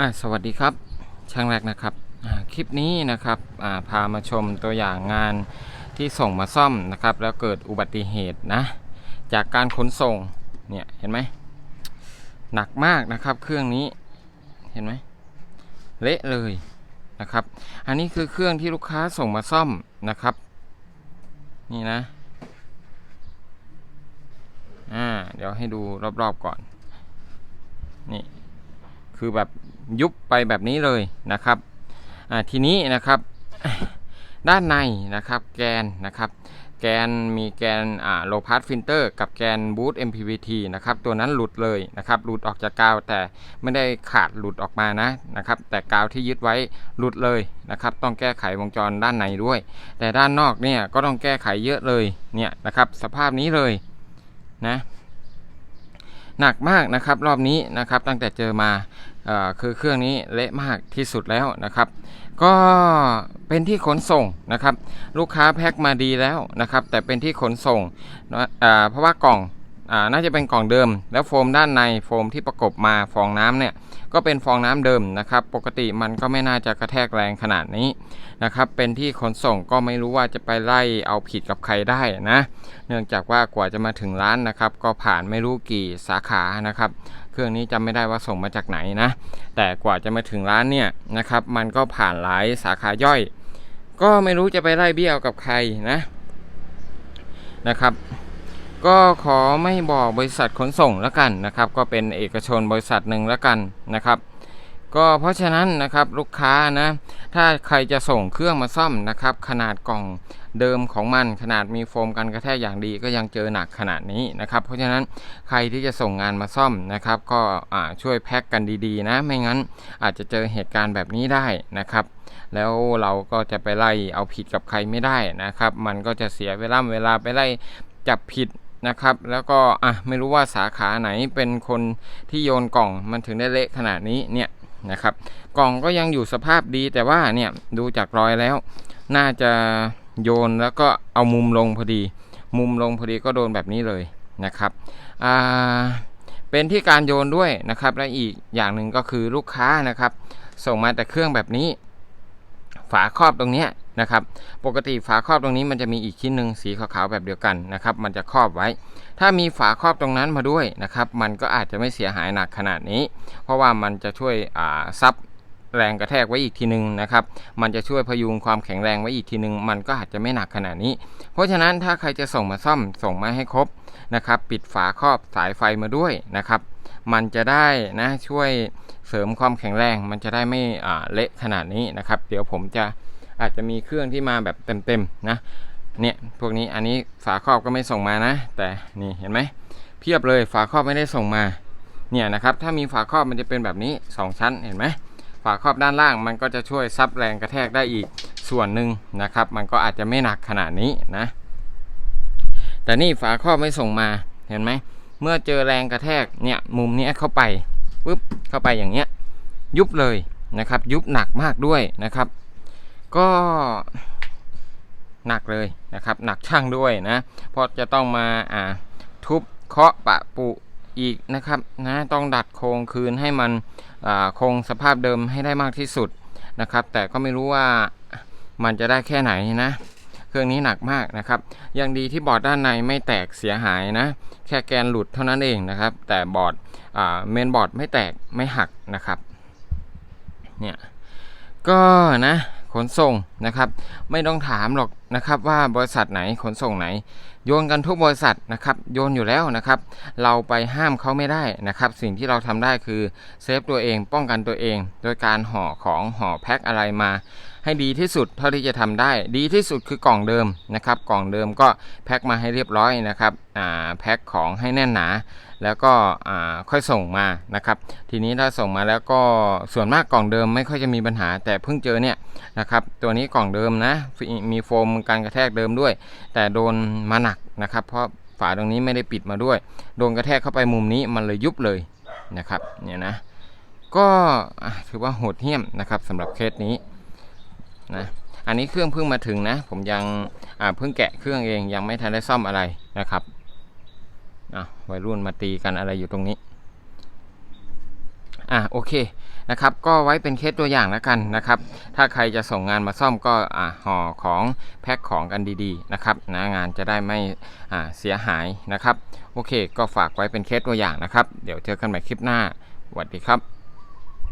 อะสวัสดีครับ ช่างแรกนะครับคลิปนี้นะครับพามาชมตัวอย่างงานที่ส่งมาซ่อมนะครับ แล้วเกิดอุบัติเหตุนะ จากการขนส่งเนี่ยเห็นไหมหนักมากนะครับเครื่องนี้เห็นไหมเละเลยนะครับ อันนี้คือเครื่องที่ลูกค้าส่งมาซ่อมนะครับ นี่นะอ่าเดี๋ยวให้ดูรอบๆก่อนนี่ คือแบบยุบไปแบบนี้เลยนะครับทีนี้นะครับด้านในนะครับแกนนะครับแกนมีแกนโลพาสฟิลเตอร์กับแกนบูท MPVT นะครับตัวนั้นหลุดเลยนะครับหลุดออกจากกาวแต่ไม่ได้ขาดหลุดออกมานะนะครับแต่กาวที่ยึดไว้หลุดเลยนะครับต้องแก้ไขวงจรด้านในด้วย แต่ด้านนอกเนี่ยก็ต้องแก้ไขเยอะเลยเนี่ยนะครับสภาพนี้เลยนะ หนักมากนะครับรอบนี้นะครับตั้งแต่เจอมาคือเครื่องนี้เละมากที่สุดแล้วนะครับ ก็เป็นที่ขนส่งนะครับ ลูกค้าแพ็คมาดีแล้วนะครับ แต่เป็นที่ขนส่งเพราะว่ากล่อง น่าจะเป็นกล่องเดิม แล้วโฟมด้านในโฟมที่ประกบมาฟองน้ำเนี่ยก็เป็นฟองน้ำเดิมนะครับ ปกติมันก็ไม่น่าจะกระแทกแรงขนาดนี้นะครับ เป็นที่ขนส่งก็ไม่รู้ว่าจะไปไล่เอาผิดกับใครได้นะ เนื่องจากว่ากว่าจะมาถึงร้านนะครับ ก็ผ่านไม่รู้กี่สาขานะครับ เครื่องนี้จำไม่ได้ว่าส่งมาจากไหนนะ แต่กว่าจะมาถึงร้านเนี่ยนะครับ มันก็ผ่านหลายสาขาย่อย ก็ไม่รู้จะไปไล่เบี้ยวกับใครนะนะครับ ก็ขอไม่บอกบริษัทขนส่งแล้วกันนะครับ ก็เป็นเอกชนบริษัทหนึ่งแล้วกันนะครับ ก็เพราะฉะนั้นนะครับลูกค้านะถ้าใครจะส่งเครื่องมาซ่อมนะครับ ขนาดกล่องเดิมของมันขนาดมีโฟมกันกระแทกอย่างดีก็ยังเจอหนักขนาดนี้นะครับ เพราะฉะนั้นใครที่จะส่งงานมาซ่อมนะครับ ก็ช่วยแพ็กกันดีๆนะ ไม่งั้นอาจจะเจอเหตุการณ์แบบนี้ได้นะครับ แล้วเราก็จะไปไล่เอาผิดกับใครไม่ได้นะครับ มันก็จะเสียเวลาเวลาไปไล่จับผิด นะครับ แล้วก็อะไม่รู้ว่าสาขาไหนเป็นคนที่โยนกล่องมันถึงได้เละขนาดนี้เนี่ยนะครับ กล่องก็ยังอยู่สภาพดีแต่ว่าเนี่ยดูจากรอยแล้ว น่าจะโยนแล้วก็เอามุมลงพอดี มุมลงพอดีก็โดนแบบนี้เลยนะครับอ่าเป็นที่การโยนด้วยนะครับ และอีกอย่างหนึ่งก็คือลูกค้านะครับ ส่งมาแต่เครื่องแบบนี้ ฝาครอบตรงเนี้ย นะครับ ปกติฝาครอบตรงนี้มันจะมีอีกชิ้นหนึ่งสีขาวๆแบบเดียวกันนะครับ มันจะครอบไว้ ถ้ามีฝาครอบตรงนั้นมาด้วยนะครับ มันก็อาจจะไม่เสียหายหนักขนาดนี้ เพราะว่ามันจะช่วยซับแรงกระแทกไว้อีกทีหนึ่งนะครับ มันจะช่วยพยุงความแข็งแรงไว้อีกทีหนึ่งมันก็อาจจะไม่หนักขนาดนี้ เพราะฉะนั้นถ้าใครจะส่งมาซ่อมส่งมาให้ครบนะครับ ปิดฝาครอบสายไฟมาด้วยนะครับ มันจะได้นะช่วยเสริมความแข็งแรง มันจะได้ไม่เละขนาดนี้นะครับ เดี๋ยวผมจะ อาจจะมีเครื่องที่มาแบบเต็มๆนะเนี่ยพวกนี้อันนี้ฝาครอบก็ไม่ส่งมานะ แต่นี่เห็นไหมเพียบเลยฝาครอบไม่ได้ส่งมาเนี่ยนะครับถ้ามีฝาครอบมันจะเป็นแบบนี้ 2 ชั้นเห็นไหมฝาครอบด้านล่างมันก็จะช่วยซับแรงกระแทกได้อีกส่วนหนึ่งนะครับ มันก็อาจจะไม่หนักขนาดนี้นะ แต่นี่ฝาครอบไม่ส่งมาเห็นไหมเมื่อเจอแรงกระแทกเนี่ยมุมเนี้ยเข้าไปปุ๊บเข้าไปอย่างเงี้ยยุบเลยนะครับ ยุบหนักมากด้วยนะครับ ก็หนักเลยนะครับ หนักช่างด้วยนะ เพราะจะต้องมาอ่าทุบเคาะปะปุอีกนะครับนะต้องดัดโครงคืนให้มันคงสภาพเดิมให้ได้มากที่สุดนะครับ แต่ก็ไม่รู้ว่ามันจะได้แค่ไหนนะ เครื่องนี้หนักมากนะครับยังดีที่บอร์ดด้านในไม่แตกเสียหายนะ แค่แกนหลุดเท่านั้นเองนะครับ แต่บอร์ดเมนบอร์ดไม่แตกไม่หักนะครับเนี่ยก็นะ ขนส่งนะครับ ไม่ต้องถามหรอก นะครับว่าบริษัทไหนขนส่งไหน โยนกันทุกบริษัทนะครับโยนอยู่แล้วนะครับ เราไปห้ามเขาไม่ได้นะครับ สิ่งที่เราทำได้คือเซฟตัวเองป้องกันตัวเอง โดยการห่อของห่อแพ็คอะไรมา ให้ดีที่สุดเท่าที่จะทำได้ ดีที่สุดคือกล่องเดิมนะครับ กล่องเดิมก็แพ็คมาให้เรียบร้อยนะครับแพ็คของให้แน่นหนา แล้วก็ค่อยส่งมานะครับ ทีนี้ถ้าส่งมาแล้วก็ส่วนมากกล่องเดิมไม่ค่อยจะมีปัญหา แต่เพิ่งเจอเนี่ยนะครับตัวนี้กล่องเดิมนะมีโฟมการกระแทกเดิมด้วย แต่โดนมาหนักนะครับ เพราะฝาตรงนี้ไม่ได้ปิดมาด้วย โดนกระแทกเข้าไปมุมนี้มันเลยยุบเลยนะครับเนี่ยนะก็ถือว่าโหดเหี้ยมนะครับสำหรับเคสนี้นะอันนี้เครื่องเพิ่งมาถึงนะ ผมยังเพิ่งแกะเครื่องเองยังไม่ทันได้ซ่อมอะไรนะครับอะวัยรุ่นมาตีกันอะไรอยู่ตรงนี้ อะโอเคนะครับก็ไว้เป็นเคสตัวอย่างแล้วกันนะครับ ถ้าใครจะส่งงานมาซ่อมก็อ่าห่อของแพ็คของกันดีๆนะครับนะงานจะได้ไม่อ่าเสียหายนะครับ โอเค ก็ฝากไว้เป็นเคสตัวอย่างนะครับ เดี๋ยวเจอกันใหม่คลิปหน้าสวัสดีครับ